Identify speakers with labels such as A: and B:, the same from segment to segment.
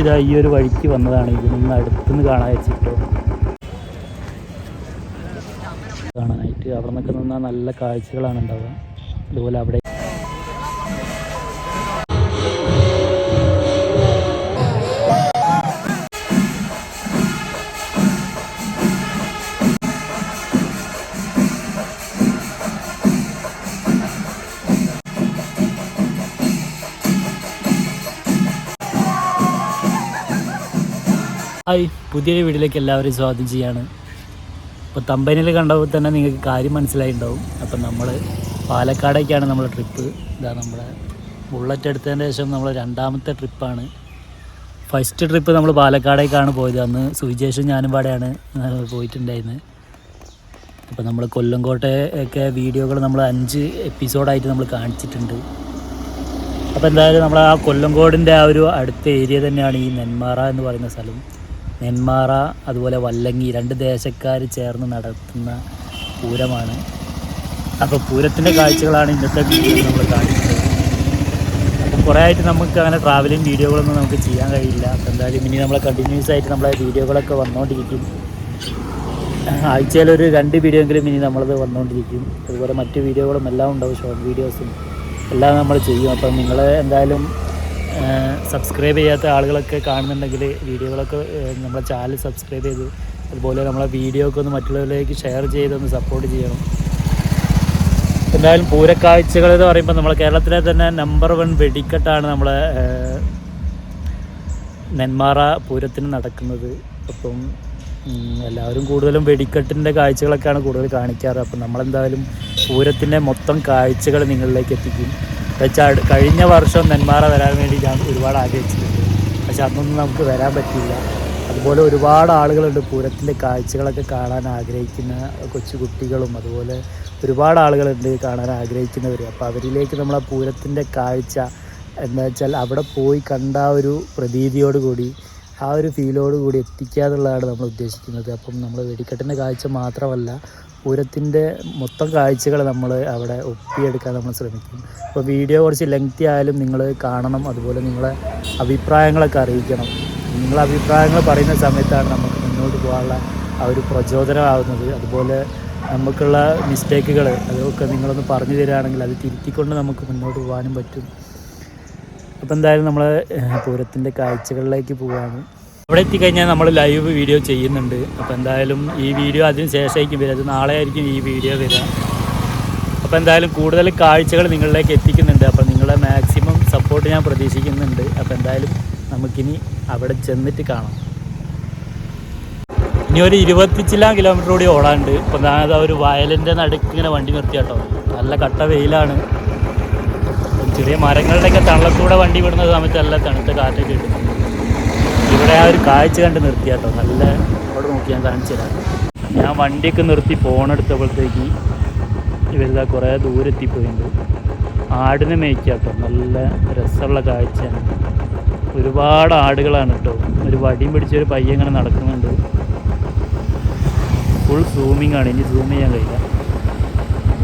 A: ഇതാ ഈ ഒരു വഴിക്ക് വന്നതാണ്. ഇതിനൊന്ന് അടുത്തുനിന്ന് കാണാൻ വെച്ചിട്ടോ. കാണാനായിട്ട് അവിടെ നിന്നൊക്കെ നിന്നാൽ നല്ല കാഴ്ചകളാണ് ഉണ്ടാവുക. അതുപോലെ അവിടെ ഹായ് പുതിയൊരു വീഡിയോയിലേക്ക് എല്ലാവരും സ്വാഗതം ചെയ്യാണ്. ഇപ്പോൾ തമ്പനിയിൽ കണ്ടപ്പോൾ തന്നെ നിങ്ങൾക്ക് കാര്യം മനസ്സിലായിണ്ടാവും അപ്പം നമ്മൾ പാലക്കാടേക്കാണ് നമ്മുടെ ട്രിപ്പ് ഇതാ നമ്മുടെ ബുള്ളറ്റ് എടുത്തതിന് ശേഷം നമ്മൾ രണ്ടാമത്തെ ട്രിപ്പാണ് ഫസ്റ്റ് ട്രിപ്പ് നമ്മൾ പാലക്കാടേക്കാണ് പോയത്. അന്ന് സുവിശേഷം ഞാനും പാടെയാണ് പോയിട്ടുണ്ടായിരുന്നത് അപ്പോൾ നമ്മൾ കൊല്ലംകോട്ടെ ഒക്കെ വീഡിയോകൾ നമ്മൾ അഞ്ച് എപ്പിസോഡായിട്ട് നമ്മൾ കാണിച്ചിട്ടുണ്ട്. അപ്പോൾ എന്തായാലും നമ്മൾ ആ കൊല്ലംകോടിന്റെ ആ ഒരു അടുത്ത ഏരിയ തന്നെയാണ് ഈ നെന്മാറ എന്ന് പറയുന്ന സ്ഥലം. നെന്മാറ അതുപോലെ വല്ലങ്ങി രണ്ട് ദേശക്കാർ ചേർന്ന് നടത്തുന്ന പൂരമാണ്. അപ്പോൾ പൂരത്തിന്റെ കാഴ്ചകളാണ് ഇന്നത്തെ വീഡിയോ നമ്മൾ കാണിക്കുന്നത്. അപ്പോൾ കുറേ ആയിട്ട് നമുക്ക് അങ്ങനെ ട്രാവലിംഗ് വീഡിയോകളൊന്നും നമുക്ക് ചെയ്യാൻ കഴിയില്ല. അപ്പോൾ എന്തായാലും ഇനി നമ്മളെ കണ്ടിന്യൂസ് ആയിട്ട് നമ്മളെ വീഡിയോകളൊക്കെ വന്നുകൊണ്ടിരിക്കും ആഴ്ചയിൽ ഒരു രണ്ട് വീഡിയോ എങ്കിലും ഇനി നമ്മളത് വന്നുകൊണ്ടിരിക്കും അതുപോലെ മറ്റ് വീഡിയോകളും എല്ലാം ഉണ്ടാവും ഷോർട്ട് വീഡിയോസും എല്ലാം നമ്മൾ ചെയ്യും. അപ്പം നിങ്ങൾ എന്തായാലും സബ്സ്ക്രൈബ് ചെയ്യാത്ത ആളുകളൊക്കെ കാണുന്നുണ്ടെങ്കിൽ വീഡിയോകളൊക്കെ നമ്മളെ ചാനൽ സബ്സ്ക്രൈബ് ചെയ്ത് അതുപോലെ നമ്മളെ വീഡിയോ ഒക്കെ ഒന്ന് മറ്റുള്ളവരിലേക്ക് ഷെയർ ചെയ്തൊന്ന് സപ്പോർട്ട് ചെയ്യണം. എന്തായാലും പൂരക്കാഴ്ചകൾ എന്ന് പറയുമ്പോൾ നമ്മളെ കേരളത്തിലെ തന്നെ നമ്പർ വൺ വെടിക്കെട്ടാണ് നമ്മളെ നെന്മാറ പൂരത്തിന് നടക്കുന്നത്. അപ്പം എല്ലാവരും കൂടുതലും വെടിക്കെട്ടിന്റെ കാഴ്ചകളൊക്കെയാണ് കൂടുതൽ കാണിക്കാറ്. അപ്പം നമ്മളെന്തായാലും പൂരത്തിന്റെ മൊത്തം കാഴ്ചകൾ നിങ്ങളിലേക്ക് എത്തിക്കും. വെച്ചാൽ കഴിഞ്ഞ വർഷം നെന്മാറ വരാൻ വേണ്ടി ഞാൻ ഒരുപാട് ആഗ്രഹിച്ചിട്ടുണ്ട്. പക്ഷെ അന്നൊന്നും നമുക്ക് വരാൻ പറ്റിയില്ല. അതുപോലെ ഒരുപാട് ആളുകളുണ്ട് പൂരത്തിന്റെ കാഴ്ചകളൊക്കെ കാണാൻ ആഗ്രഹിക്കുന്ന കൊച്ചു കുട്ടികളും അതുപോലെ ഒരുപാട് ആളുകളുണ്ട് കാണാൻ ആഗ്രഹിക്കുന്നവർ അപ്പോൾ അവരിലേക്ക് നമ്മൾ ആ പൂരത്തിന്റെ കാഴ്ച എന്താ വെച്ചാൽ അവിടെ പോയി കണ്ട ഒരു പ്രതീതിയോടുകൂടി ആ ഒരു ഫീലോടുകൂടി എത്തിക്കുക എന്നുള്ളതാണ് നമ്മൾ ഉദ്ദേശിക്കുന്നത്. അപ്പം നമ്മൾ വെടിക്കെട്ടിന്റെ കാഴ്ച മാത്രമല്ല പൂരത്തിന്റെ മൊത്തം കാഴ്ചകൾ നമ്മൾ അവിടെ ഒപ്പിയെടുക്കാൻ നമ്മൾ ശ്രമിക്കും. അപ്പോൾ വീഡിയോ കുറച്ച് ലെങ്തി ആയാലും നിങ്ങൾ കാണണം അതുപോലെ നിങ്ങളെ അഭിപ്രായങ്ങളൊക്കെ അറിയിക്കണം. നിങ്ങളെ അഭിപ്രായങ്ങൾ പറയുന്ന സമയത്താണ് നമുക്ക് മുന്നോട്ട് പോകാനുള്ള ആ ഒരു പ്രചോദനമാകുന്നത്. അതുപോലെ നമുക്കുള്ള മിസ്റ്റേക്കുകൾ അതൊക്കെ നിങ്ങളൊന്ന് പറഞ്ഞു തരികയാണെങ്കിൽ അത് തിരുത്തിക്കൊണ്ട് നമുക്ക് മുന്നോട്ട് പോകാനും പറ്റും. അപ്പോൾ എന്തായാലും നമ്മൾ പൂരത്തിന്റെ കാഴ്ചകളിലേക്ക് പോവാണ്. അവിടെ എത്തിക്കഴിഞ്ഞാൽ നമ്മൾ ലൈവ് വീഡിയോ ചെയ്യുന്നുണ്ട്. അപ്പോൾ എന്തായാലും ഈ വീഡിയോ അതിന് ശേഷമായിരിക്കും വരിക. അത് നാളെ ആയിരിക്കും ഈ വീഡിയോ വരിക. അപ്പോൾ എന്തായാലും കൂടുതൽ കാഴ്ചകൾ നിങ്ങളിലേക്ക് എത്തിക്കുന്നുണ്ട്. അപ്പോൾ നിങ്ങളെ മാക്സിമം സപ്പോർട്ട് ഞാൻ പ്രതീക്ഷിക്കുന്നുണ്ട്. അപ്പോൾ എന്തായാലും നമുക്കിനി അവിടെ ചെന്നിട്ട് കാണാം. ഇനി ഒരു ഇരുപത്തിച്ചില്ലാം കിലോമീറ്റർ കൂടി ഓടാണ്ട് ഇപ്പം ഞാൻ ഒരു വയലിന്റെ നടുക്ക് ഇങ്ങനെ വണ്ടി നിർത്തി കേട്ടോ നല്ല കട്ട വെയിലാണ്. ചെറിയ മരങ്ങളുടെയൊക്കെ തള്ളത്തൂടെ വണ്ടി വിടുന്ന സമയത്ത് നല്ല തണുത്ത കാറ്റൊക്കെ കിട്ടും. ഇവിടെ ആ ഒരു കാഴ്ച കണ്ട് നിർത്തിയാട്ടോ നല്ല അവിടെ നോക്കി ഞാൻ കാണിച്ചു തരാം. ഞാൻ വണ്ടിയൊക്കെ നിർത്തി ഫോണെടുത്തപ്പോഴത്തേക്ക് ഇവരിതാ കുറേ ദൂരെത്തിപ്പോയിട്ടുണ്ട് ആടിനെ മേയ്ക്കുക കേട്ടോ നല്ല രസമുള്ള കാഴ്ചയാണ്. ഒരുപാട് ആടുകളാണ് കേട്ടോ ഒരു വടിയും പിടിച്ചൊരു പയ്യൻ ഇങ്ങനെ നടക്കുന്നുണ്ട്. ഫുൾ സൂമിങ് ആണ്. ഇനി സൂം ചെയ്യാൻ കഴിയില്ല.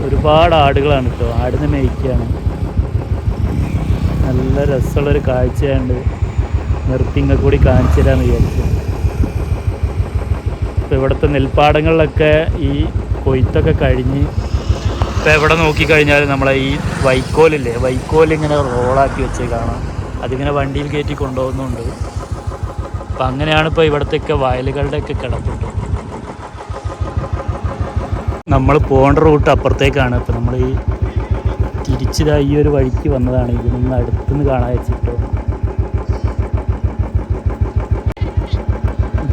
A: ഒരുപാട് ആടുകളാണ് കേട്ടോ ആടിനെ മേയ്ക്കുകയാണ് നല്ല രസമുള്ളൊരു കാഴ്ചയുണ്ട് നിർത്തിങ്ങ കൂടി കാണിച്ചു തരാമെന്ന് വിചാരിച്ചു. ഇപ്പോൾ ഇവിടുത്തെ നെൽപ്പാടങ്ങളിലൊക്കെ ഈ കൊയ്ത്തൊക്കെ കഴിഞ്ഞ് ഇപ്പോൾ എവിടെ നോക്കിക്കഴിഞ്ഞാൽ നമ്മളെ ഈ വൈക്കോലില്ലേ വൈക്കോൽ ഇങ്ങനെ റോളാക്കി വെച്ച് കാണാം. അതിങ്ങനെ വണ്ടിയിൽ കയറ്റി കൊണ്ടുപോകുന്നുണ്ട്. അപ്പം അങ്ങനെയാണ് ഇപ്പോൾ ഇവിടത്തെയൊക്കെ വയലുകളുടെയൊക്കെ കിടപ്പുണ്ട്. നമ്മൾ പോകേണ്ട റൂട്ട് അപ്പുറത്തേക്കാണ്. ഇപ്പം നമ്മൾ ഈ തിരിച്ചിതാ ഈ ഒരു വഴിക്ക് വന്നതാണ്. ഇതിൽ നിന്ന് അടുത്തുനിന്ന് കാണാൻ വെച്ചിട്ടോ.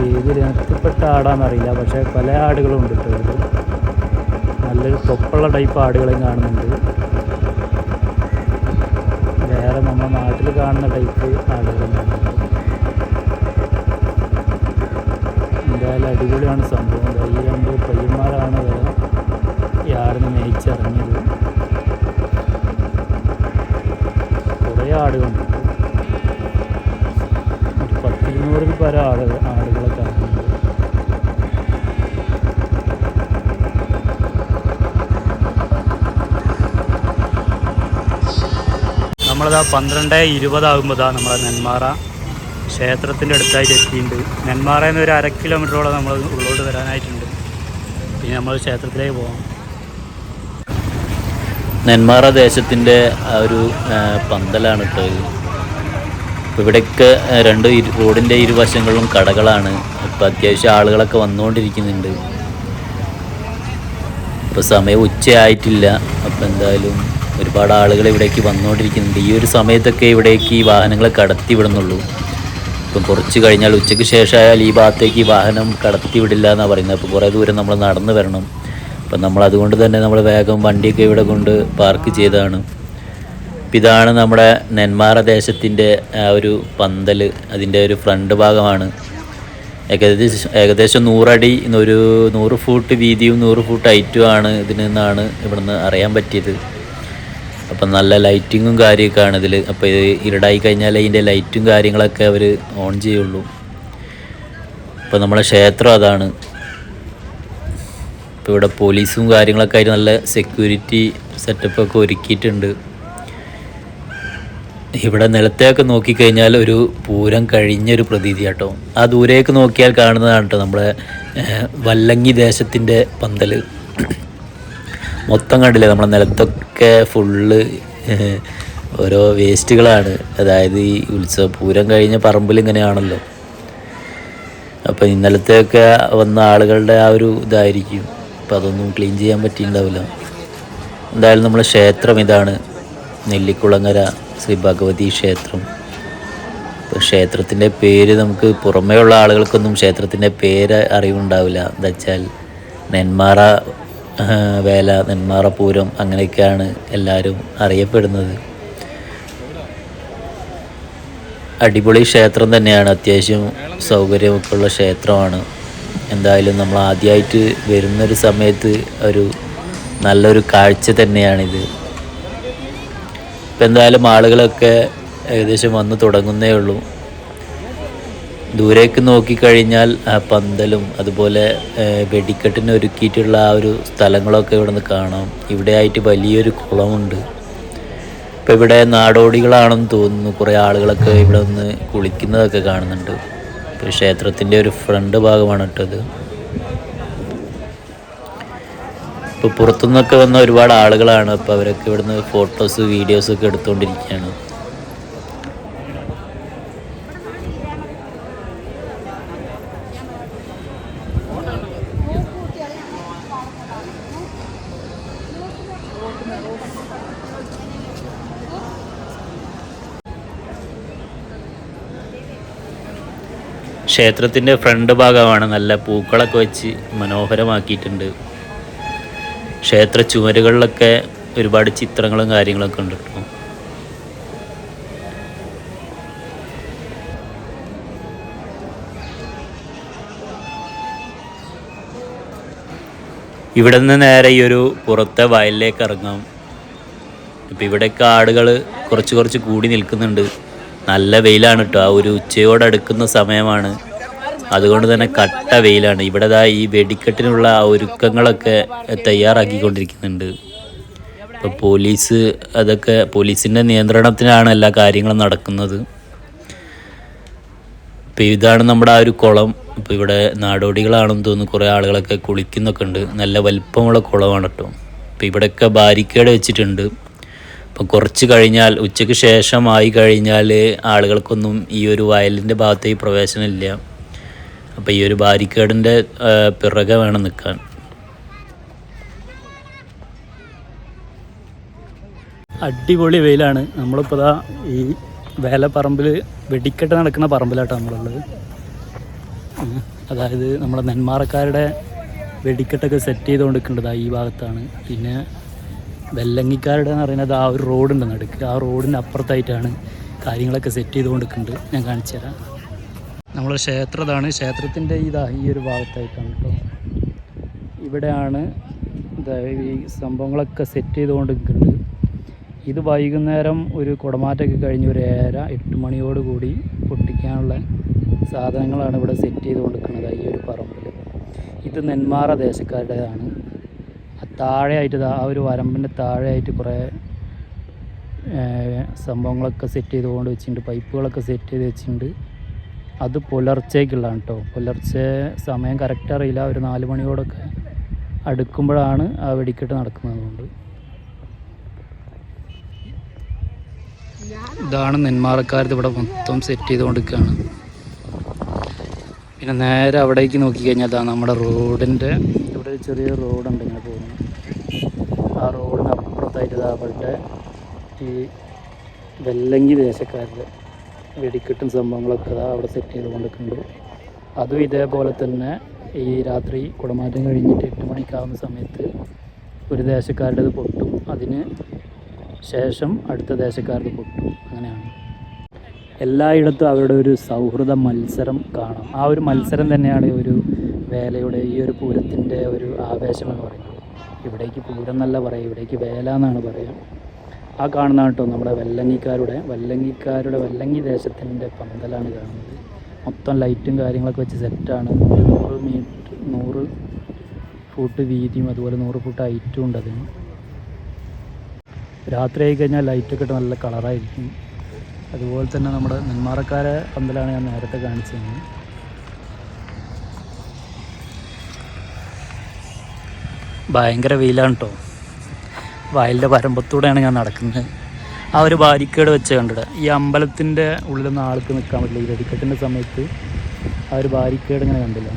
A: ഏത് ഇനത്തിൽപ്പെട്ട ആടാന്നറിയില്ല. പക്ഷേ പല ആടുകളും ഉണ്ട് കേട്ടോ നല്ലൊരു തൊപ്പുള്ള ടൈപ്പ് ആടുകളെയും കാണുന്നുണ്ട്. വേറെ നമ്മുടെ നാട്ടിൽ കാണുന്ന ടൈപ്പ് ആടുകളും എന്തായാലും അടിപൊളിയാണ് സംഭവം. ഈ രണ്ട് പയ്യന്മാരാണ് വേറെ ഈ ആടിനെ മേയിച്ചിറങ്ങിയത്. കുറേ ആടുകളുണ്ട്. പത്തിരുന്നൂറിൽ പല ആളുകൾ. നമ്മളിതാ പന്ത്രണ്ട് ഇരുപതാകുമ്പോഴാ നമ്മളെ നെന്മാറ ക്ഷേത്രത്തിന്റെ അടുത്തായിട്ട് എത്തിയിട്ടുണ്ട് നെന്മാറയിൽ നിന്ന് ഒരു അര കിലോമീറ്ററോളം നമ്മൾ ഉള്ളോട്ട് വരാനായിട്ടുണ്ട്. പിന്നെ നമ്മൾ ക്ഷേത്രത്തിലേക്ക് പോകാം
B: നെന്മാറ ദേശത്തിന്റെ ഒരു പന്തലാണ് കേട്ടോ ഇവിടെയൊക്കെ രണ്ട് റോഡിന്റെ ഇരുവശങ്ങളിലും കടകളാണ്. ഇപ്പം അത്യാവശ്യം ആളുകളൊക്കെ വന്നുകൊണ്ടിരിക്കുന്നുണ്ട് ഇപ്പോൾ സമയം ഉച്ചയായിട്ടില്ല. അപ്പോൾ എന്തായാലും ഒരുപാട് ആളുകൾ ഇവിടേക്ക് വന്നുകൊണ്ടിരിക്കുന്നുണ്ട്. ഈ ഒരു സമയത്തൊക്കെ ഇവിടേക്ക് ഈ വാഹനങ്ങളെ കടത്തി വിടുന്നുള്ളൂ. ഇപ്പം കുറച്ച് കഴിഞ്ഞാൽ ഉച്ചയ്ക്ക് ശേഷമായാൽ ഈ ഭാഗത്തേക്ക് വാഹനം കടത്തി വിടില്ല എന്നാണ് പറയുന്നത്. അപ്പോൾ കുറേ ദൂരം നമ്മൾ നടന്ന് വരണം. അപ്പം നമ്മൾ അതുകൊണ്ട് തന്നെ നമ്മൾ വേഗം വണ്ടിയൊക്കെ ഇവിടെ കൊണ്ട് പാർക്ക് ചെയ്തതാണ്. അപ്പം ഇതാണ് നമ്മുടെ നെന്മാറ ദേശത്തിന്റെ ആ ഒരു പന്തൽ. അതിന്റെ ഒരു ഫ്രണ്ട് ഭാഗമാണ്. ഏകദേശം ഏകദേശം നൂറടി ഒരു നൂറ് ഫൂട്ട് വീതിയും നൂറ് ഫൂട്ട് ഹൈറ്റുമാണ് ഇതിൽ നിന്നാണ് ഇവിടുന്ന് അറിയാൻ പറ്റിയത്. അപ്പം നല്ല ലൈറ്റിങ്ങും കാര്യമൊക്കെയാണ് ഇതിൽ അപ്പോൾ ഇത് ഇരുടായി കഴിഞ്ഞാൽ ഇതിന്റെ ലൈറ്റും കാര്യങ്ങളൊക്കെ അവർ ഓൺ ചെയ്യുള്ളൂ. അപ്പോൾ നമ്മളെ ക്ഷേത്രം അതാണ്. ഇപ്പോൾ ഇവിടെ പോലീസും കാര്യങ്ങളൊക്കെ ആയിട്ട് നല്ല സെക്യൂരിറ്റി സെറ്റപ്പൊക്കെ ഒരുക്കിയിട്ടുണ്ട്. ഇവിടെ നിലത്തേക്ക് നോക്കിക്കഴിഞ്ഞാൽ ഒരു പൂരം കഴിഞ്ഞൊരു പ്രതീതി കേട്ടോ ആ ദൂരേക്ക് നോക്കിയാൽ കാണുന്നതാണ് കേട്ടോ നമ്മുടെ വല്ലങ്ങി ദേശത്തിന്റെ പന്തൽ മൊത്തം കണ്ടില്ലേ? നമ്മുടെ നിലത്തൊക്കെ ഫുള്ള് ഓരോ വേസ്റ്റുകളാണ്. അതായത് ഈ ഉത്സവ പൂരം കഴിഞ്ഞ പറമ്പിൽ ഇങ്ങനെയാണല്ലോ. അപ്പം ഇന്നലത്തെയൊക്കെ വന്ന ആളുകളുടെ ആ ഒരു ഇതായിരിക്കും. അപ്പം അതൊന്നും ക്ലീൻ ചെയ്യാൻ പറ്റിയിട്ടുണ്ടാവില്ല. എന്തായാലും നമ്മളെ ക്ഷേത്രം ഇതാണ്. നെല്ലിക്കുളങ്ങര ശ്രീ ഭഗവതി ക്ഷേത്രം. ഇപ്പോൾ ക്ഷേത്രത്തിന്റെ പേര് നമുക്ക് പുറമേ ഉള്ള ആളുകൾക്കൊന്നും ക്ഷേത്രത്തിന്റെ പേര് അറിവുണ്ടാവില്ല. എന്താ വെച്ചാൽ നെന്മാറ വേല നെന്മാറ പൂരം അങ്ങനെയൊക്കെയാണ് എല്ലാവരും അറിയപ്പെടുന്നത്. അടിപൊളി ക്ഷേത്രം തന്നെയാണ്. അത്യാവശ്യം സൗകര്യമൊക്കെ ഉള്ള ക്ഷേത്രമാണ്. എന്തായാലും നമ്മൾ ആദ്യമായിട്ട് വരുന്നൊരു സമയത്ത് ഒരു നല്ലൊരു കാഴ്ച തന്നെയാണിത്. ഇപ്പം എന്തായാലും ആളുകളൊക്കെ ഏകദേശം വന്ന് തുടങ്ങുന്നേ ഉള്ളൂ. ദൂരേക്ക് നോക്കിക്കഴിഞ്ഞാൽ പന്തലും അതുപോലെ വെടിക്കെട്ടിന് ഒരുക്കിയിട്ടുള്ള ആ ഒരു സ്ഥലങ്ങളൊക്കെ ഇവിടെ നിന്ന് കാണാം. ഇവിടെയായിട്ട് വലിയൊരു കുളമുണ്ട്. ഇപ്പം ഇവിടെ നാടോടികളാണെന്ന് തോന്നുന്നു. കുറേ ആളുകളൊക്കെ ഇവിടെ നിന്ന് കുളിക്കുന്നതൊക്കെ കാണുന്നുണ്ട്. ഇപ്പോൾ ക്ഷേത്രത്തിന്റെ ഒരു ഫ്രണ്ട് ഭാഗമാണ് ഇട്ടത് ഇപ്പോൾ പുറത്തുനിന്നൊക്കെ വന്ന ഒരുപാട് ആളുകളാണ്. അപ്പോൾ അവരൊക്കെ ഇവിടുന്ന് ഫോട്ടോസ് വീഡിയോസൊക്കെ എടുത്തുകൊണ്ടിരിക്കുകയാണ്. ക്ഷേത്രത്തിന്റെ ഫ്രണ്ട് ഭാഗമാണ് നല്ല പൂക്കളൊക്കെ വെച്ച് മനോഹരമാക്കിയിട്ടുണ്ട്. ക്ഷേത്ര ചുമരുകളിലൊക്കെ ഒരുപാട് ചിത്രങ്ങളും കാര്യങ്ങളൊക്കെ ഉണ്ട്. കേട്ടോ ഇവിടെ നിന്ന് നേരെ ഈ ഒരു പുറത്തെ വയലിലേക്ക് ഇറങ്ങാം. ഇപ്പം ഇവിടെയൊക്കെ ആടുകൾ കുറച്ച് കുറച്ച് കൂടി നിൽക്കുന്നുണ്ട്. നല്ല വെയിലാണ് കേട്ടോ ആ ഒരു ഉച്ചയോട് അടുക്കുന്ന സമയമാണ്. അതുകൊണ്ട് തന്നെ കട്ട വെയിലാണ്. ഇവിടെ ഈ വെടിക്കെട്ടിനുള്ള ആ ഒരുക്കങ്ങളൊക്കെ തയ്യാറാക്കിക്കൊണ്ടിരിക്കുന്നുണ്ട്. ഇപ്പോൾ പോലീസ് അതൊക്കെ പോലീസിന്റെ നിയന്ത്രണത്തിലാണ് എല്ലാ കാര്യങ്ങളും നടക്കുന്നത്. ഇപ്പോൾ ഇതാണ് നമ്മുടെ ആ ഒരു കുളം. ഇപ്പോൾ ഇവിടെ നാടോടികളാണെന്ന് തോന്നുന്നു കുറേ ആളുകളൊക്കെ കുളിക്കുന്നൊക്കെ ഉണ്ട്. നല്ല വലിപ്പമുള്ള കുളമാണ് കേട്ടോ ഇപ്പോൾ ഇവിടെയൊക്കെ ബാരിക്കേഡ് വെച്ചിട്ടുണ്ട്. അപ്പം കുറച്ച് കഴിഞ്ഞാൽ ഉച്ചയ്ക്ക് ശേഷമായി കഴിഞ്ഞാൽ ആളുകൾക്കൊന്നും ഈ ഒരു വയലിന്റെ ഭാഗത്തേക്ക് പ്രവേശനമില്ല. അപ്പോൾ ഈ ഒരു ബാരിക്കേഡിന്റെ പിറകെ വേണം നിൽക്കാൻ.
A: അടിപൊളി വെയിലാണ്. നമ്മളിപ്പോൾ ദാ ഈ വേലപ്പറമ്പിൽ വെടിക്കെട്ട് നടക്കുന്ന പറമ്പിലാട്ടോ നമ്മളുള്ളത്. അതായത് നമ്മുടെ നെന്മാറക്കാരുടെ വെടിക്കെട്ടൊക്കെ സെറ്റ് ചെയ്തുകൊണ്ടിരിക്കേണ്ടതാണ് ഈ ഭാഗത്താണ്. പിന്നെ വെല്ലങ്ങിക്കാരുടെ എന്ന് പറയുന്നത് ആ ഒരു റോഡുണ്ട് നടുക്ക്. ആ റോഡിന്റെ അപ്പുറത്തായിട്ടാണ് കാര്യങ്ങളൊക്കെ സെറ്റ് ചെയ്തുകൊണ്ടിരിക്കുന്നുണ്ട് ഞാൻ കാണിച്ചു തരാം. നമ്മളെ ക്ഷേത്രതാണ്. ക്ഷേത്രത്തിന്റെ ഇതാ ഈ ഒരു ഭാഗത്തായിട്ടാണ് കേട്ടോ. ഇവിടെയാണ് ഈ സംഭവങ്ങളൊക്കെ സെറ്റ് ചെയ്തുകൊണ്ടിരിക്കുന്നുണ്ട് ഇത് വൈകുന്നേരം ഒരു കുടമാറ്റമൊക്കെ കഴിഞ്ഞ് ഒരു ഏഴര എട്ട് മണിയോട് കൂടി പൊട്ടിക്കാനുള്ള സാധനങ്ങളാണ് ഇവിടെ സെറ്റ് ചെയ്ത് കൊടുക്കുന്നത് ഈ ഒരു പറമ്പിൽ ഇത് നെന്മാറ ദേശക്കാരുടേതാണ്. താഴെയായിട്ട് ആ ഒരു വരമ്പിന്റെ താഴെയായിട്ട് കുറേ സംഭവങ്ങളൊക്കെ സെറ്റ് ചെയ്തുകൊണ്ട് വെച്ചിട്ടുണ്ട്. പൈപ്പുകളൊക്കെ സെറ്റ് ചെയ്ത് വെച്ചിട്ടുണ്ട്. അത് പുലർച്ചേക്കുള്ളതാണ് കേട്ടോ പുലർച്ചെ സമയം കറക്റ്റ് അറിയില്ല. ഒരു നാല് മണിയോടൊക്കെ അടുക്കുമ്പോഴാണ് ആ വെടിക്കെട്ട് നടക്കുന്നതുകൊണ്ട് ഇതാണ് നെന്മാറക്കാരത്ത് ഇവിടെ മൊത്തം സെറ്റ് ചെയ്തുകൊണ്ടിരിക്കുകയാണ്. പിന്നെ നേരെ അവിടേക്ക് നോക്കിക്കഴിഞ്ഞാൽ അതാണ് നമ്മുടെ റോഡിന്റെ ഇവിടെ ഒരു ചെറിയ റോഡുണ്ട് ഇങ്ങനെ പോകുന്നത്. ആ റോഡിന് അപ്പുറത്തായിട്ട് അവരുടെ ഈ വെല്ലങ്കി ദേശക്കാരുടെ വെടിക്കെട്ടും സംഭവങ്ങളൊക്കെ അതാ അവിടെ സെറ്റ് ചെയ്ത് കൊണ്ടിരിക്കുന്നുണ്ട് അതും ഇതേപോലെ തന്നെ ഈ രാത്രി കുടമാറ്റം കഴിഞ്ഞിട്ട് എട്ട് മണിക്കാവുന്ന സമയത്ത് ഒരു ദേശക്കാരുടേത് പൊട്ടും. അതിന് ശേഷം അടുത്ത ദേശക്കാരുടെ പൊട്ടും. അങ്ങനെയാണ്. എല്ലായിടത്തും അവരുടെ ഒരു സൗഹൃദ മത്സരം കാണാം. ആ ഒരു മത്സരം തന്നെയാണ് ഒരു വേലയുടെ ഈ ഒരു പൂരത്തിന്റെ ഒരു ആവേശം എന്ന് പറയുന്നത്. ഇവിടേക്ക് പൂരം എന്നല്ല പറയുക ഇവിടേക്ക് വേല എന്നാണ് പറയുക ആ കാണുന്ന കേട്ടോ നമ്മുടെ വെല്ലങ്ങിക്കാരുടെ വെല്ലങ്ങിക്കാരുടെ വെല്ലങ്ങി ദേശത്തിന്റെ പന്തലാണ് കാണുന്നത്. മൊത്തം ലൈറ്റും കാര്യങ്ങളൊക്കെ വെച്ച് സെറ്റാണ് ഒരു നൂറ് മീറ്റർ നൂറ് ഫുട്ട് വീതിയും അതുപോലെ നൂറ് ഫുട്ട് ഹൈറ്റും ഉണ്ട് അതിന്. രാത്രി ആയി കഴിഞ്ഞാൽ ലൈറ്റൊക്കെ ഇട്ട് നല്ല കളറായിരിക്കും അതുപോലെ തന്നെ നമ്മുടെ നെന്മാറക്കാരെ പന്തലാണ് ഞാൻ നേരത്തെ കാണിച്ചത്. ഭയങ്കര വെയിലാണ് കേട്ടോ വയലിന്റെ വരമ്പത്തൂടെയാണ് ഞാൻ നടക്കുന്നത്. ആ ഒരു ബാരിക്കേഡ് വെച്ച് കണ്ടിട്ട് ഈ അമ്പലത്തിന്റെ ഉള്ളിലൊന്നും ആൾക്ക് നിൽക്കാൻ പറ്റില്ല. ഈ വെടിക്കെട്ടിന്റെ സമയത്ത് ആ ഒരു ബാരിക്കേഡ് ഇങ്ങനെ കണ്ടില്ല?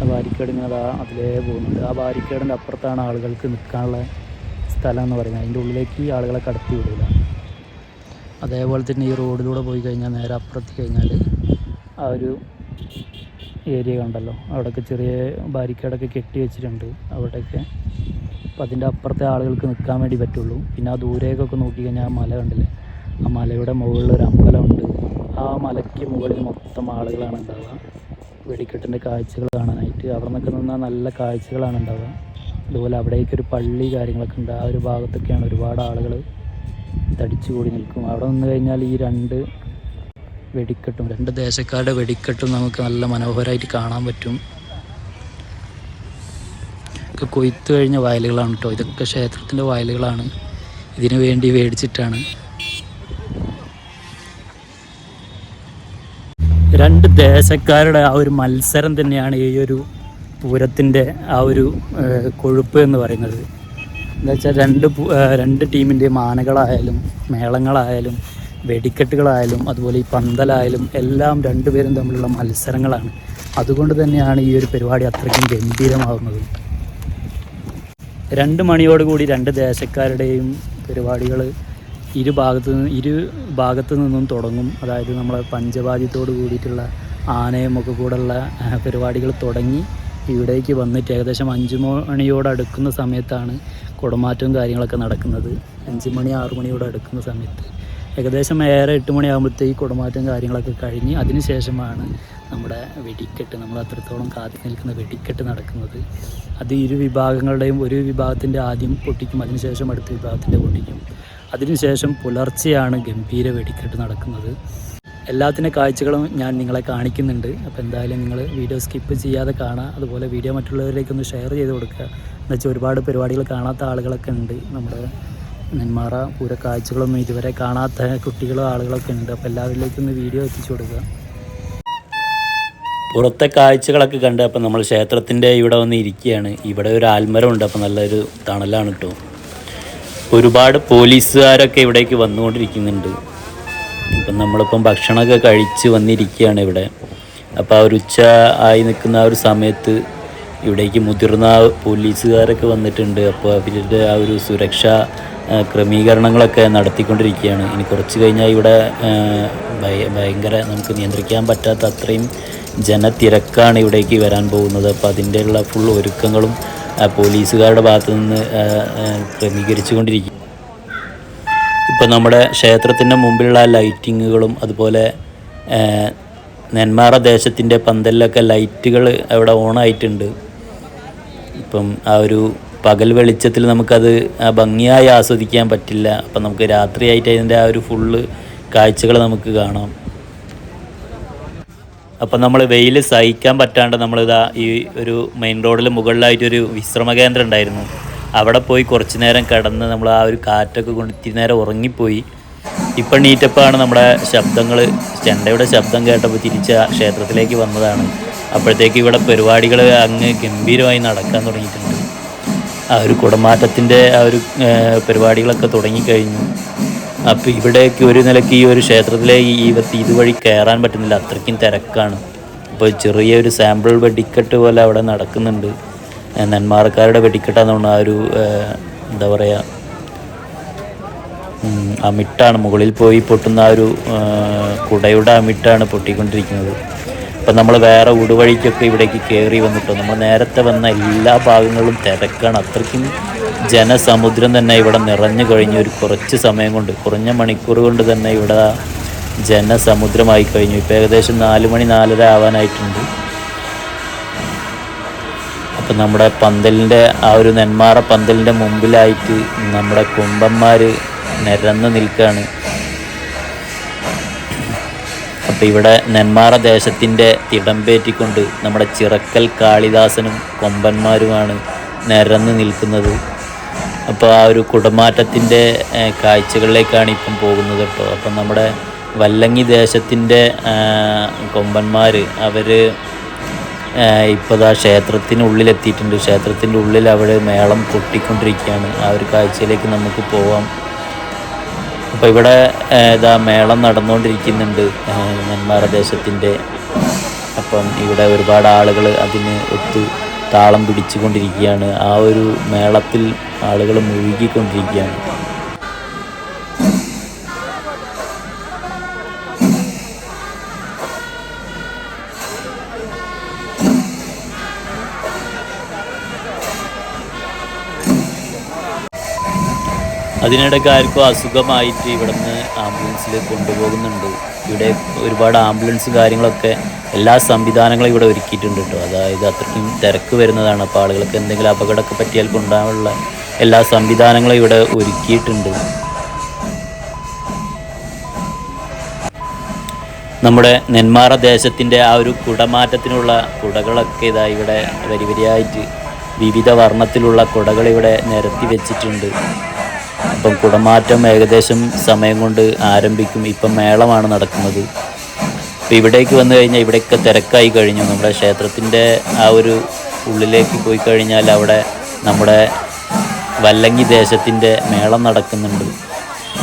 A: ആ ബാരിക്കേഡ് ഇങ്ങനെ അതാ അതിലേ പോകുന്നുണ്ട്. ആ ബാരിക്കേഡിന്റെ അപ്പുറത്താണ് ആളുകൾക്ക് നിൽക്കാനുള്ള സ്ഥലം എന്ന് പറയുന്നത്. അതിന്റെ ഉള്ളിലേക്ക് ആളുകളെ കടത്തി വിടില്ല അതേപോലെ തന്നെ ഈ റോഡിലൂടെ പോയി കഴിഞ്ഞാൽ നേരെ അപ്പുറത്ത് കഴിഞ്ഞാൽ ആ ഒരു ഏരിയ കണ്ടല്ലോ. അവിടെയൊക്കെ ചെറിയ ബാരിക്കേഡൊക്കെ കെട്ടി വെച്ചിട്ടുണ്ട്. അവിടെയൊക്കെ. അപ്പോൾ അതിന്റെ അപ്പുറത്തെ ആളുകൾക്ക് നിൽക്കാൻ വേണ്ടി പറ്റുള്ളൂ. പിന്നെ ആ ദൂരേക്കൊക്കെ നോക്കി കഴിഞ്ഞാൽ ആ മല കണ്ടില്ലേ? ആ മലയുടെ മുകളിൽ ഒരു അമ്പലമുണ്ട്. ആ മലയ്ക്ക് മുകളിൽ മൊത്തം ആളുകളാണ് ഉണ്ടാവുക. വെടിക്കെട്ടിന്റെ കാഴ്ചകൾ കാണാനായിട്ട്. അവിടെ നിന്നൊക്കെ നിന്നാൽ നല്ല കാഴ്ചകളാണ് ഉണ്ടാവുക. അതുപോലെ അവിടേക്കൊരു പള്ളി കാര്യങ്ങളൊക്കെ ഉണ്ട്. ആ ഒരു ഭാഗത്തൊക്കെയാണ് ഒരുപാട് ആളുകൾ തടിച്ചു കൂടി നിൽക്കും. അവിടെ നിന്ന് കഴിഞ്ഞാൽ ഈ രണ്ട് വെടിക്കെട്ടും രണ്ട് ദേശക്കാരുടെ വെടിക്കെട്ടും നമുക്ക് നല്ല മനോഹരമായിട്ട് കാണാൻ പറ്റും. ഒക്കെ കൊയ്ത്ത് കഴിഞ്ഞ വയലുകളാണ് കേട്ടോ ഇതൊക്കെ ക്ഷേത്രത്തിന്റെ വയലുകളാണ്. ഇതിനു വേണ്ടി മേടിച്ചിട്ടാണ്. രണ്ട് ദേശക്കാരുടെ ആ ഒരു മത്സരം തന്നെയാണ് ഈ ഒരു പൂരത്തിന്റെ ആ ഒരു കൊഴുപ്പ് എന്ന് പറയുന്നത്. എന്താ വെച്ചാൽ രണ്ട് രണ്ട് ടീമിന്റെയും ആനകളായാലും മേളങ്ങളായാലും വെടിക്കെട്ടുകളായാലും അതുപോലെ ഈ പന്തലായാലും എല്ലാം രണ്ടുപേരും തമ്മിലുള്ള മത്സരങ്ങളാണ്. അതുകൊണ്ട് തന്നെയാണ് ഈ ഒരു പരിപാടി അത്രയ്ക്കും ഗംഭീരമാകുന്നത് രണ്ട് മണിയോടുകൂടി രണ്ട് ദേശക്കാരുടെയും പരിപാടികൾ ഇരു ഭാഗത്ത് നിന്ന് ഇരു ഭാഗത്തു നിന്നും തുടങ്ങും. അതായത് നമ്മളെ പഞ്ചവാദ്യത്തോട് കൂടിയിട്ടുള്ള ആനയും ഒക്കെ കൂടെയുള്ള പരിപാടികൾ തുടങ്ങി ഇവിടേക്ക് വന്നിട്ട് ഏകദേശം അഞ്ച് മണിയോട് അടുക്കുന്ന സമയത്താണ് കുടമാറ്റവും കാര്യങ്ങളൊക്കെ നടക്കുന്നത്. അഞ്ച് മണി ആറു മണിയോട് അടുക്കുന്ന സമയത്ത്. ഏകദേശം ഏറെ എട്ട് മണിയാകുമ്പോഴത്തേക്ക് കുടമാറ്റം കാര്യങ്ങളൊക്കെ കഴിഞ്ഞ് അതിനുശേഷമാണ് നമ്മുടെ വെടിക്കെട്ട്. നമ്മൾ അത്രത്തോളം കാത്തു നിൽക്കുന്ന വെടിക്കെട്ട് നടക്കുന്നത്. അത് ഇരു വിഭാഗങ്ങളുടെയും ഒരു വിഭാഗത്തിന്റെ ആദ്യം പൊട്ടിക്കും അതിനുശേഷം അടുത്ത വിഭാഗത്തിന്റെ പൊട്ടിക്കും. അതിനുശേഷം പുലർച്ചെയാണ് ഗംഭീര വെടിക്കെട്ട് നടക്കുന്നത്. എല്ലാത്തിന്റെ കാഴ്ചകളും ഞാൻ നിങ്ങളെ കാണിക്കുന്നുണ്ട്. അപ്പോൾ എന്തായാലും നിങ്ങൾ വീഡിയോ സ്കിപ്പ് ചെയ്യാതെ കാണുക അതുപോലെ വീഡിയോ മറ്റുള്ളവരിലേക്ക് ഒന്ന് ഷെയർ ചെയ്ത് കൊടുക്കുക. എന്നുവെച്ചാൽ ഒരുപാട് പരിപാടികൾ കാണാത്ത ആളുകളൊക്കെ ഉണ്ട് നമ്മുടെ നെന്മാറ പൂര കാഴ്ചകളൊന്നും ഇതുവരെ കാണാത്ത കുട്ടികളും ആളുകളൊക്കെ ഉണ്ട്. അപ്പോൾ എല്ലാവരിലേക്കും ഒന്ന് വീഡിയോ എത്തിച്ചു കൊടുക്കുക.
B: പുറത്തെ കാഴ്ചകളൊക്കെ കണ്ട് അപ്പം നമ്മൾ ക്ഷേത്രത്തിന്റെ ഇവിടെ വന്ന് ഇരിക്കുകയാണ്. ഇവിടെ ഒരു ആൽമരമുണ്ട്. അപ്പം നല്ലൊരു തണലാണ് കേട്ടോ ഒരുപാട് പോലീസുകാരൊക്കെ ഇവിടേക്ക് വന്നുകൊണ്ടിരിക്കുന്നുണ്ട്. ഇപ്പം നമ്മളിപ്പം ഭക്ഷണമൊക്കെ കഴിച്ച് വന്നിരിക്കുകയാണ് ഇവിടെ. അപ്പോൾ ആ ഒരു ഉച്ച ആയി നിൽക്കുന്ന ആ ഒരു സമയത്ത് ഇവിടേക്ക് മുതിർന്ന പോലീസുകാരൊക്കെ വന്നിട്ടുണ്ട്. അപ്പോൾ അവരുടെ ആ ഒരു സുരക്ഷ ക്രമീകരണങ്ങളൊക്കെ നടത്തിക്കൊണ്ടിരിക്കുകയാണ്. ഇനി കുറച്ച് കഴിഞ്ഞാൽ ഇവിടെ ഭയങ്കര നമുക്ക് നിയന്ത്രിക്കാൻ പറ്റാത്ത അത്രയും ജനത്തിരക്കാണ് ഇവിടേക്ക് വരാൻ പോകുന്നത്. അപ്പോൾ അതിന്റെയുള്ള ഫുൾ ഒരുക്കങ്ങളും പോലീസുകാരുടെ ഭാഗത്തു നിന്ന് ക്രമീകരിച്ചു കൊണ്ടിരിക്കും ക്രമീകരിച്ചുകൊണ്ടിരിക്കും ഇപ്പോൾ നമ്മുടെ ക്ഷേത്രത്തിന്റെ മുമ്പിലുള്ള ലൈറ്റിങ്ങുകളും അതുപോലെ നെന്മാറ ദേശത്തിന്റെ പന്തലിലൊക്കെ ലൈറ്റുകൾ അവിടെ ഓണായിട്ടുണ്ട്. ഇപ്പം ആ ഒരു പകൽ വെളിച്ചത്തിൽ നമുക്കത് ആ ഭംഗിയായി ആസ്വദിക്കാൻ പറ്റില്ല. അപ്പം നമുക്ക് രാത്രിയായിട്ട് അതിന്റെ ആ ഒരു ഫുള്ള് കാഴ്ചകൾ നമുക്ക് കാണാം. അപ്പം നമ്മൾ വെയിൽ സഹിക്കാൻ പറ്റാണ്ട് നമ്മളിതാ ഈ ഒരു മെയിൻ റോഡിൽ മുകളിലായിട്ടൊരു വിശ്രമ കേന്ദ്രം ഉണ്ടായിരുന്നു. അവിടെ പോയി കുറച്ച് നേരം കിടന്ന് നമ്മൾ ആ ഒരു കാറ്റൊക്കെ കൊണ്ട് ഇത്തിരി നേരം ഉറങ്ങിപ്പോയി. ഇപ്പം നീറ്റപ്പാണ് നമ്മുടെ ശബ്ദങ്ങൾ ചെണ്ടയുടെ ശബ്ദം കേട്ടപ്പോൾ തിരിച്ച ക്ഷേത്രത്തിലേക്ക് വന്നതാണ്. അപ്പോഴത്തേക്ക് ഇവിടെ പരിപാടികൾ അങ്ങ് ഗംഭീരമായി നടക്കാൻ തുടങ്ങിയിട്ടുണ്ട്. ആ ഒരു കുടമാറ്റത്തിന്റെ ആ ഒരു പരിപാടികളൊക്കെ തുടങ്ങിക്കഴിഞ്ഞു. അപ്പോൾ ഇവിടേക്ക് ഒരു നിലയ്ക്ക് ഈ ഒരു ക്ഷേത്രത്തിലെ ഈ ഇതുവഴി കയറാൻ പറ്റുന്നില്ല. അത്രയ്ക്കും തിരക്കാണ്. അപ്പോൾ ചെറിയൊരു സാമ്പിൾ വെടിക്കെട്ട് പോലെ അവിടെ നടക്കുന്നുണ്ട്. നന്മാർക്കാരുടെ വെടിക്കെട്ടാന്ന് ആ ഒരു എന്താ പറയുക അമിട്ടാണ്. മുകളിൽ പോയി പൊട്ടുന്ന ആ ഒരു കുടയുടെ അമിട്ടാണ് പൊട്ടിക്കൊണ്ടിരിക്കുന്നത്. അപ്പം നമ്മൾ വേറെ ഉടുവഴിക്കൊക്കെ ഇവിടേക്ക് കയറി വന്നിട്ടോ നമ്മൾ നേരത്തെ വന്ന എല്ലാ ഭാഗങ്ങളും തിരക്കാണ്. അത്രയ്ക്കും ജനസമുദ്രം തന്നെ ഇവിടെ നിറഞ്ഞു കഴിഞ്ഞു ഒരു കുറച്ച് സമയം കൊണ്ട്. കുറഞ്ഞ മണിക്കൂർ കൊണ്ട് തന്നെ ഇവിടെ ജനസമുദ്രമായി കഴിഞ്ഞു. ഇപ്പോൾ ഏകദേശം നാല് മണി നാലര ആവാനായിട്ടുണ്ട്. അപ്പം നമ്മുടെ പന്തലിന്റെ ആ ഒരു നെന്മാറ പന്തലിന്റെ മുമ്പിലായിട്ട് നമ്മുടെ കുമ്പന്മാർ നിരന്ന് നിൽക്കുകയാണ് അപ്പം ഇവിടെ നെന്മാറ ദേശത്തിന്റെ തിടമ്പേറ്റിക്കൊണ്ട് നമ്മുടെ ചിറക്കൽ കാളിദാസനും കൊമ്പന്മാരുമാണ് നിരന്ന് നിൽക്കുന്നത്. അപ്പോൾ ആ ഒരു കുടമാറ്റത്തിന്റെ കാഴ്ചകളിലേക്കാണ് ഇപ്പം പോകുന്നത് കേട്ടോ. അപ്പം നമ്മുടെ വല്ലങ്ങി ദേശത്തിന്റെ കൊമ്പന്മാർ അവർ ഇപ്പോൾ ആ ക്ഷേത്രത്തിനുള്ളിലെത്തിയിട്ടുണ്ട്. ക്ഷേത്രത്തിന്റെ ഉള്ളിൽ അവിടെ മേളം കൊട്ടിക്കൊണ്ടിരിക്കുകയാണ് ആ ഒരു കാഴ്ചയിലേക്ക് നമുക്ക് പോവാം. അപ്പോൾ ഇവിടെ ഇതാ മേളം നടന്നുകൊണ്ടിരിക്കുന്നുണ്ട് നെന്മാറ ദേശത്തിന്റെ അപ്പം ഇവിടെ ഒരുപാട് ആളുകൾ അതിന് ഒത്ത് താളം പിടിച്ചുകൊണ്ടിരിക്കുകയാണ്. ആ ഒരു മേളത്തിൽ ആളുകൾ മുഴുകിക്കൊണ്ടിരിക്കുകയാണ്. അതിനിടയ്ക്ക് ആർക്കും അസുഖമായിട്ട് ഇവിടുന്ന് ആംബുലൻസിൽ കൊണ്ടുപോകുന്നുണ്ട്. ഇവിടെ ഒരുപാട് ആംബുലൻസ് കാര്യങ്ങളൊക്കെ എല്ലാ സംവിധാനങ്ങളും ഇവിടെ ഒരുക്കിയിട്ടുണ്ട് കേട്ടോ. അതായത് അത്രയ്ക്കും തിരക്ക് വരുന്നതാണ്. അപ്പോൾ ആളുകൾക്ക് എന്തെങ്കിലും അപകടമൊക്കെ പറ്റിയാൽ കൊണ്ടുപോകാനുള്ള എല്ലാ സംവിധാനങ്ങളും ഇവിടെ ഒരുക്കിയിട്ടുണ്ട്. നമ്മുടെ നെന്മാറ ദേശത്തിന്റെ ആ ഒരു കുടമാറ്റത്തിനുള്ള കുടകളൊക്കെ ഇതാ ഇവിടെ വരി വരിയായിട്ട് വിവിധ വർണത്തിലുള്ള കുടകൾ ഇവിടെ നിരത്തി വെച്ചിട്ടുണ്ട്. അപ്പം കുടമാറ്റം ഏകദേശം സമയം കൊണ്ട് ആരംഭിക്കും. ഇപ്പം മേളമാണ് നടക്കുന്നത്. അപ്പം ഇവിടേക്ക് വന്നു കഴിഞ്ഞാൽ ഇവിടെയൊക്കെ തിരക്കായി കഴിഞ്ഞു. നമ്മുടെ ക്ഷേത്രത്തിന്റെ ആ ഒരു ഉള്ളിലേക്ക് പോയി കഴിഞ്ഞാൽ അവിടെ നമ്മുടെ വല്ലങ്ങി ദേശത്തിന്റെ മേളം നടക്കുന്നുണ്ട്.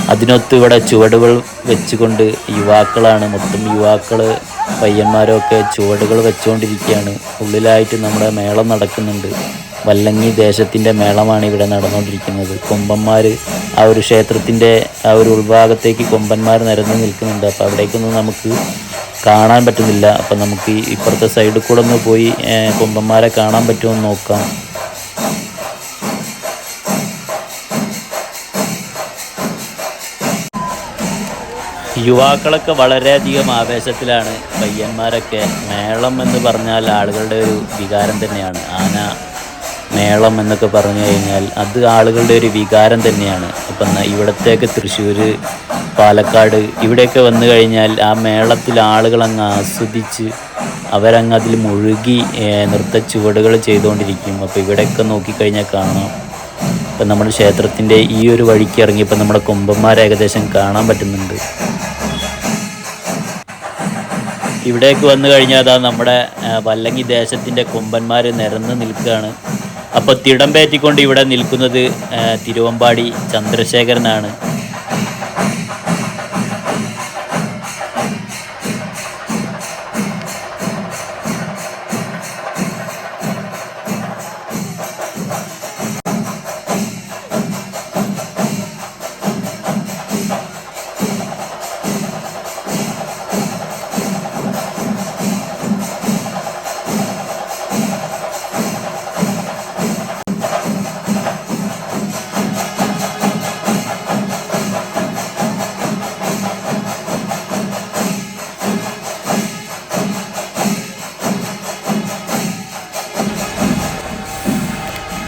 B: അതിനൊത്ത് ഇവിടെ ചുവടുകൾ വെച്ചുകൊണ്ട് യുവാക്കളാണ്. മൊത്തം യുവാക്കൾ പയ്യന്മാരൊക്കെ ചുവടുകൾ വെച്ചുകൊണ്ടിരിക്കുകയാണ്. ഉള്ളിലായിട്ട് നമ്മുടെ മേളം നടക്കുന്നുണ്ട്. വല്ലങ്ങി ദേശത്തിന്റെ മേളമാണ് ഇവിടെ നടന്നുകൊണ്ടിരിക്കുന്നത്. കൊമ്പന്മാർ ആ ഒരു ക്ഷേത്രത്തിന്റെ ആ ഒരു ഉൾഭാഗത്തേക്ക് കൊമ്പന്മാർ നിരന്ന് നിൽക്കുന്നുണ്ട്. അപ്പോൾ അവിടേക്കൊന്നും നമുക്ക് കാണാൻ പറ്റുന്നില്ല. അപ്പം നമുക്ക് ഇപ്പുറത്തെ സൈഡിൽ കൂടെ ഒന്ന് പോയി കൊമ്പന്മാരെ കാണാൻ പറ്റുമോ എന്ന് നോക്കാം. യുവാക്കളൊക്കെ വളരെയധികം ആവേശത്തിലാണ്. പയ്യന്മാരൊക്കെ മേളം എന്ന് പറഞ്ഞാൽ ആളുകളുടെ ഒരു വികാരം തന്നെയാണ്. ആന മേളം എന്നൊക്കെ പറഞ്ഞു കഴിഞ്ഞാൽ അത് ആളുകളുടെ ഒരു വികാരം തന്നെയാണ്. അപ്പം ഇവിടത്തേക്ക് തൃശ്ശൂർ പാലക്കാട് ഇവിടെയൊക്കെ വന്നു കഴിഞ്ഞാൽ ആ മേളത്തിൽ ആളുകൾ അങ്ങ് ആസ്വദിച്ച് അവരങ്ങ് അതിൽ മുഴുകി നൃത്ത ചുവടുകൾ ചെയ്തുകൊണ്ടിരിക്കും. അപ്പോൾ ഇവിടെയൊക്കെ നോക്കിക്കഴിഞ്ഞാൽ കാണാം. ഇപ്പം നമ്മുടെ ക്ഷേത്രത്തിന്റെ ഈ ഒരു വഴിക്ക് ഇറങ്ങിയപ്പോൾ നമ്മുടെ കൊമ്പന്മാരെ ഏകദേശം കാണാൻ പറ്റുന്നുണ്ട്. ഇവിടേക്ക് വന്നു കഴിഞ്ഞാൽ അതാ നമ്മുടെ വല്ലങ്ങി ദേശത്തിന്റെ കൊമ്പന്മാർ നിരന്ന് നിൽക്കുകയാണ്. അപ്പോൾ തിടമ്പേറ്റിക്കൊണ്ട് ഇവിടെ നിൽക്കുന്നത് തിരുവമ്പാടി ചന്ദ്രശേഖരനാണ്.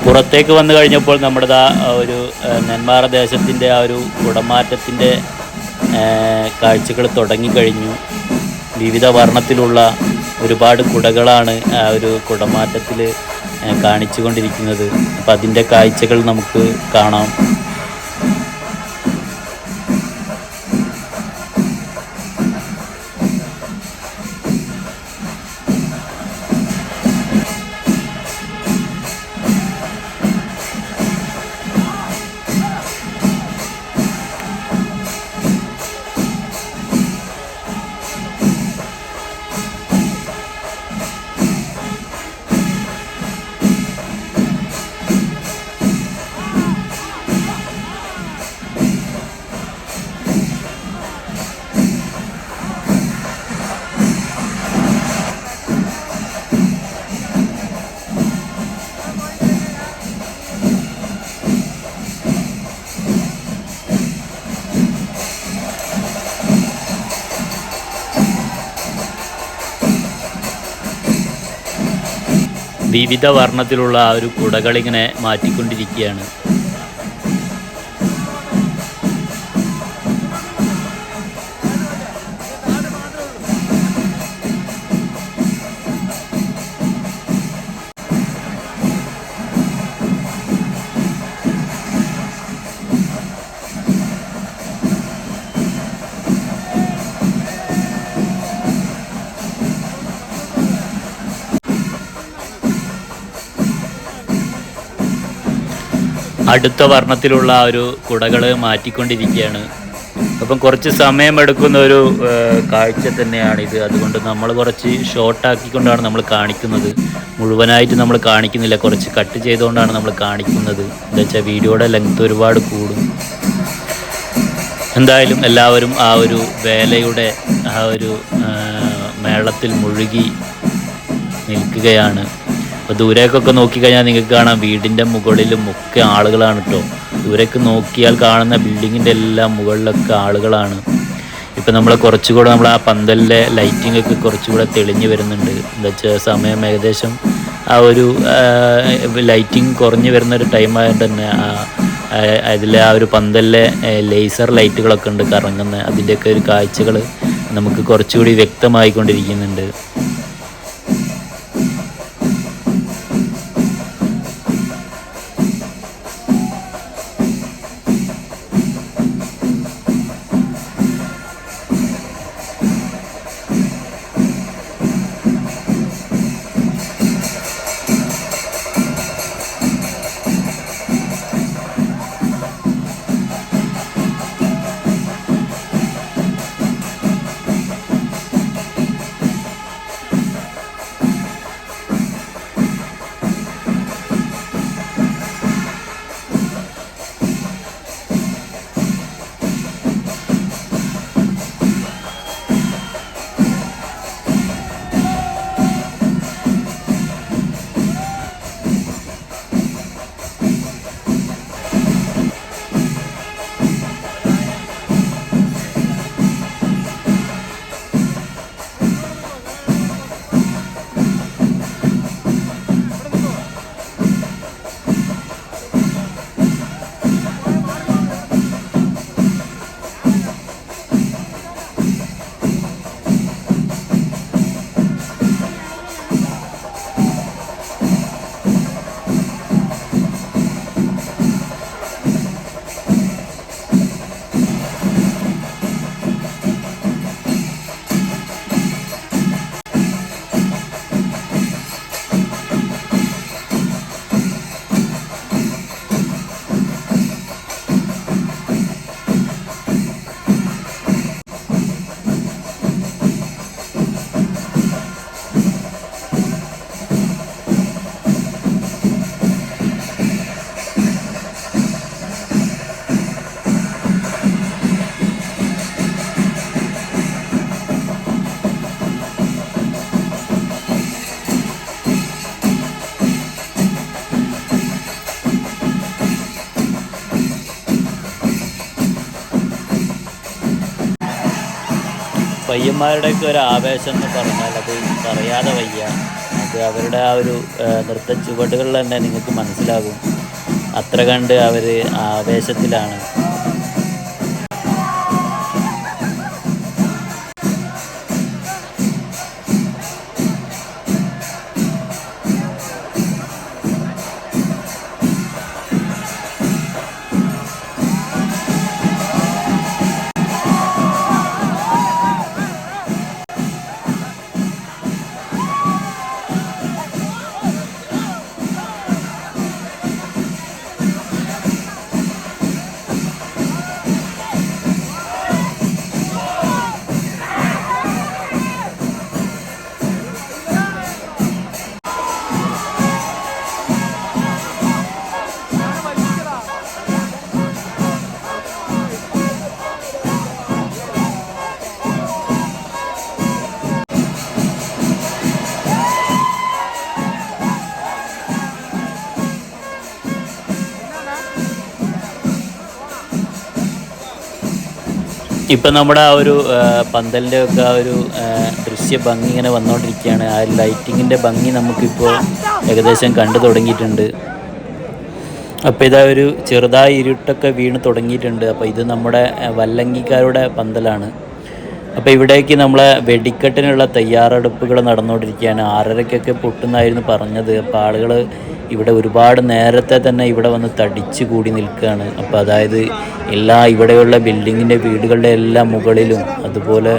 B: പുറത്തേക്ക് വന്നു കഴിഞ്ഞപ്പോൾ നമ്മുടെ ആ ഒരു നെന്മാറ ദേശത്തിന്റെ ആ ഒരു കുടമാറ്റത്തിന്റെ കാഴ്ചകൾ തുടങ്ങിക്കഴിഞ്ഞു. വിവിധ വർണത്തിലുള്ള ഒരുപാട് കുടകളാണ് ആ ഒരു കുടമാറ്റത്തിൽ കാണിച്ചു കൊണ്ടിരിക്കുന്നത്. അപ്പം അതിന്റെ കാഴ്ചകൾ നമുക്ക് കാണാം. വിവിധ വർണത്തിലുള്ള ആ ഒരു കുടകളിങ്ങനെ മാറ്റിക്കൊണ്ടിരിക്കുകയാണ്. അടുത്ത വർണത്തിലുള്ള ഒരു കുടകൾ മാറ്റിക്കൊണ്ടിരിക്കുകയാണ്. അപ്പം കുറച്ച് സമയമെടുക്കുന്ന ഒരു കാഴ്ച തന്നെയാണ് ഇത് അതുകൊണ്ട് നമ്മൾ കുറച്ച് ഷോർട്ടാക്കിക്കൊണ്ടാണ് നമ്മൾ കാണിക്കുന്നത്. മുഴുവനായിട്ട് നമ്മൾ കാണിക്കുന്നില്ല. കുറച്ച് കട്ട് ചെയ്തുകൊണ്ടാണ് നമ്മൾ കാണിക്കുന്നത്. എന്താ വെച്ചാൽ വീഡിയോയുടെ ലെങ്ത് ഒരുപാട് കൂടും. എന്തായാലും എല്ലാവരും ആ ഒരു വേലയുടെ ആ ഒരു മേളത്തിൽ മുഴുകി നിൽക്കുകയാണ്. അപ്പോൾ ദൂരേക്കൊക്കെ നോക്കിക്കഴിഞ്ഞാൽ നിങ്ങൾക്ക് കാണാം വീടിന്റെ മുകളിലും ഒക്കെ ആളുകളാണ് കേട്ടോ ദൂരേക്ക് നോക്കിയാൽ കാണുന്ന ബിൽഡിങ്ങിന്റെ എല്ലാം മുകളിലൊക്കെ ആളുകളാണ്. ഇപ്പം നമ്മൾ കുറച്ചുകൂടെ നമ്മൾ ആ പന്തലിലെ ലൈറ്റിംഗ് ഒക്കെ കുറച്ചുകൂടെ തെളിഞ്ഞു വരുന്നുണ്ട്. എന്താ വെച്ചാൽ സമയം ഏകദേശം ആ ഒരു ലൈറ്റിംഗ് കുറഞ്ഞു വരുന്ന ഒരു ടൈം ആയതുകൊണ്ട് തന്നെ അതിലെ ആ ഒരു പന്തലിലെ ലേസർ ലൈറ്റുകളൊക്കെ ഉണ്ട് കറങ്ങുന്ന അതിന്റെയൊക്കെ ഒരു കാഴ്ചകൾ നമുക്ക് കുറച്ചുകൂടി വ്യക്തമായിക്കൊണ്ടിരിക്കുന്നുണ്ട്. പയ്യന്മാരുടെയൊക്കെ ഒരു ആവേശം എന്ന് പറഞ്ഞാൽ അത് പറയാതെ വയ്യ. അത് അവരുടെ ആ ഒരു നൃത്ത ചുവടുകളിൽ തന്നെ നിങ്ങൾക്ക് മനസ്സിലാകും. അത്ര കണ്ട് അവർ ആവേശത്തിലാണ്. ഇപ്പം നമ്മുടെ ആ ഒരു പന്തലിന്റെ ഒക്കെ ആ ഒരു ദൃശ്യ ഭംഗി ഇങ്ങനെ വന്നുകൊണ്ടിരിക്കുകയാണ് ആ ലൈറ്റിങ്ങിന്റെ ഭംഗി നമുക്കിപ്പോൾ ഏകദേശം കണ്ടു തുടങ്ങിയിട്ടുണ്ട്. അപ്പോൾ ഇതാ ഒരു ചെറുതായി ഇരുട്ടൊക്കെ വീണ് തുടങ്ങിയിട്ടുണ്ട്. അപ്പോൾ ഇത് നമ്മുടെ വല്ലങ്കിക്കാരുടെ പന്തലാണ്. അപ്പോൾ ഇവിടേക്ക് നമ്മളെ വെടിക്കെട്ടിനുള്ള തയ്യാറെടുപ്പുകൾ നടന്നുകൊണ്ടിരിക്കുകയാണ്. ആറരയ്ക്കൊക്കെ പൊട്ടുന്നായിരുന്നു പറഞ്ഞത്. അപ്പോൾ ആളുകൾ ഇവിടെ ഒരുപാട് നേരത്തെ തന്നെ ഇവിടെ വന്ന് തടിച്ചു കൂടി നിൽക്കുകയാണ്. അപ്പോൾ അതായത് എല്ലാ ഇവിടെയുള്ള ബിൽഡിങ്ങിന്റെ വീടുകളുടെ എല്ലാ മുകളിലും അതുപോലെ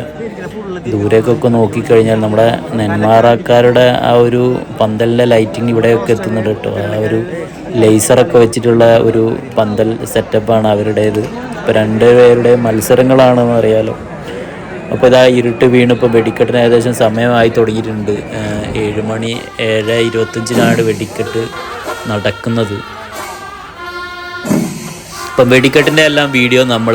B: ദൂരേക്കൊക്കെ നോക്കിക്കഴിഞ്ഞാൽ നമ്മുടെ നെന്മാറക്കാരുടെ ആ ഒരു പന്തലിന്റെ ലൈറ്റിംഗ് ഇവിടെയൊക്കെ എത്തുന്നുണ്ട് കേട്ടോ. ആ ഒരു ലേസറൊക്കെ വെച്ചിട്ടുള്ള ഒരു പന്തൽ സെറ്റപ്പാണ് അവരുടേത്. ഇപ്പോൾ രണ്ട് പേരുടെ മത്സരങ്ങളാണെന്ന് അറിയാലോ. അപ്പോൾ ഇതാ ഇരുട്ട് വീണ് ഇപ്പോൾ വെടിക്കെട്ടിന് ഏകദേശം സമയമായി തുടങ്ങിയിട്ടുണ്ട്. ഏഴ് മണി ഏഴ് ഇരുപത്തഞ്ചിനാണ് വെടിക്കെട്ട് നടക്കുന്നത്. ഇപ്പം വെടിക്കെട്ടിന്റെ എല്ലാം വീഡിയോ നമ്മൾ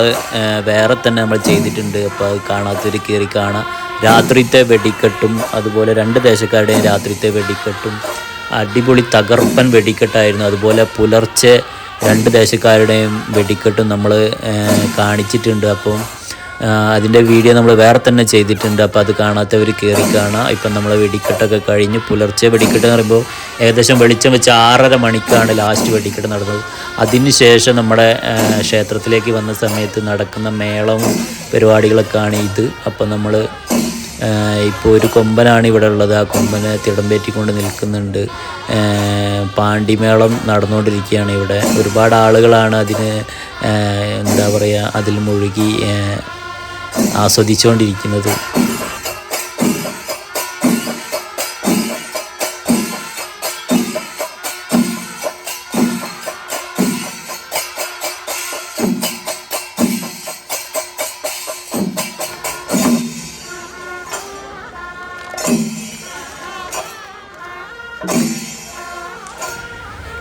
B: വേറെ തന്നെ നമ്മൾ ചെയ്തിട്ടുണ്ട്. അപ്പോൾ അത് കാണാത്തൊരു കയറി കാണാം. രാത്രിത്തെ വെടിക്കെട്ടും അതുപോലെ രണ്ട് ദേശക്കാരുടെയും രാത്രിത്തെ വെടിക്കെട്ടും അടിപൊളി തകർപ്പൻ വെടിക്കെട്ടായിരുന്നു. അതുപോലെ പുലർച്ചെ രണ്ട് ദേശക്കാരുടെയും വെടിക്കെട്ടും നമ്മൾ കാണിച്ചിട്ടുണ്ട്. അപ്പം അതിന്റെ വീഡിയോ നമ്മൾ വേറെ തന്നെ ചെയ്തിട്ടുണ്ട്. അപ്പോൾ അത് കാണാത്തവർ കയറി കാണാം. ഇപ്പം നമ്മൾ വെടിക്കെട്ടൊക്കെ കഴിഞ്ഞ് പുലർച്ചെ വെടിക്കെട്ട് എന്ന് പറയുമ്പോൾ ഏകദേശം വെളിച്ചം വെച്ച് ആറര മണിക്കാണ് ലാസ്റ്റ് വെടിക്കെട്ട് നടന്നത്. അതിനുശേഷം നമ്മുടെ ക്ഷേത്രത്തിലേക്ക് വന്ന സമയത്ത് നടക്കുന്ന മേളവും പരിപാടികളൊക്കെയാണ് ഇത്. അപ്പോൾ നമ്മൾ ഇപ്പോൾ ഒരു കൊമ്പനാണ് ഇവിടെ ഉള്ളത്. ആ കൊമ്പനെ തിടമ്പേറ്റിക്കൊണ്ട് നിൽക്കുന്നുണ്ട്. പാണ്ടിമേളം നടന്നുകൊണ്ടിരിക്കുകയാണ് ഇവിടെ. ഒരുപാട് ആളുകളാണ് അതിന് എന്താ പറയുക അതിൽ മുഴുകി ആസ്വദിച്ചുകൊണ്ടിരിക്കുന്നത്.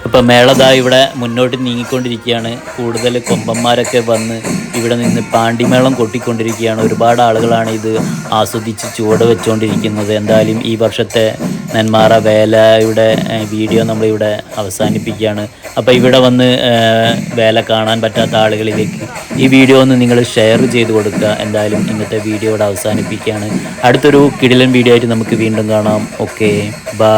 B: ഇപ്പം മേളത ഇവിടെ മുന്നോട്ട് നീങ്ങിക്കൊണ്ടിരിക്കുകയാണ്. കൂടുതൽ കൊമ്പന്മാരൊക്കെ വന്ന് ഇവിടെ നിന്ന് പാണ്ടിമേളം കൊട്ടിക്കൊണ്ടിരിക്കുകയാണ്. ഒരുപാട് ആളുകളാണ് ഇത് ആസ്വദിച്ച് ചുവട് വെച്ചുകൊണ്ടിരിക്കുന്നത് എന്തായാലും ഈ വർഷത്തെ നെന്മാറ വേലയുടെ വീഡിയോ നമ്മളിവിടെ അവസാനിപ്പിക്കുകയാണ്. അപ്പോൾ ഇവിടെ വന്ന് വേല കാണാൻ പറ്റാത്ത ആളുകളിലേക്ക് ഈ വീഡിയോ ഒന്ന് നിങ്ങൾ ഷെയർ ചെയ്ത് കൊടുക്കുക. എന്തായാലും ഇന്നത്തെ വീഡിയോ ഇവിടെ അവസാനിപ്പിക്കുകയാണ്. അടുത്തൊരു കിടിലൻ വീഡിയോ ആയിട്ട് നമുക്ക് വീണ്ടും കാണാം. Okay bye.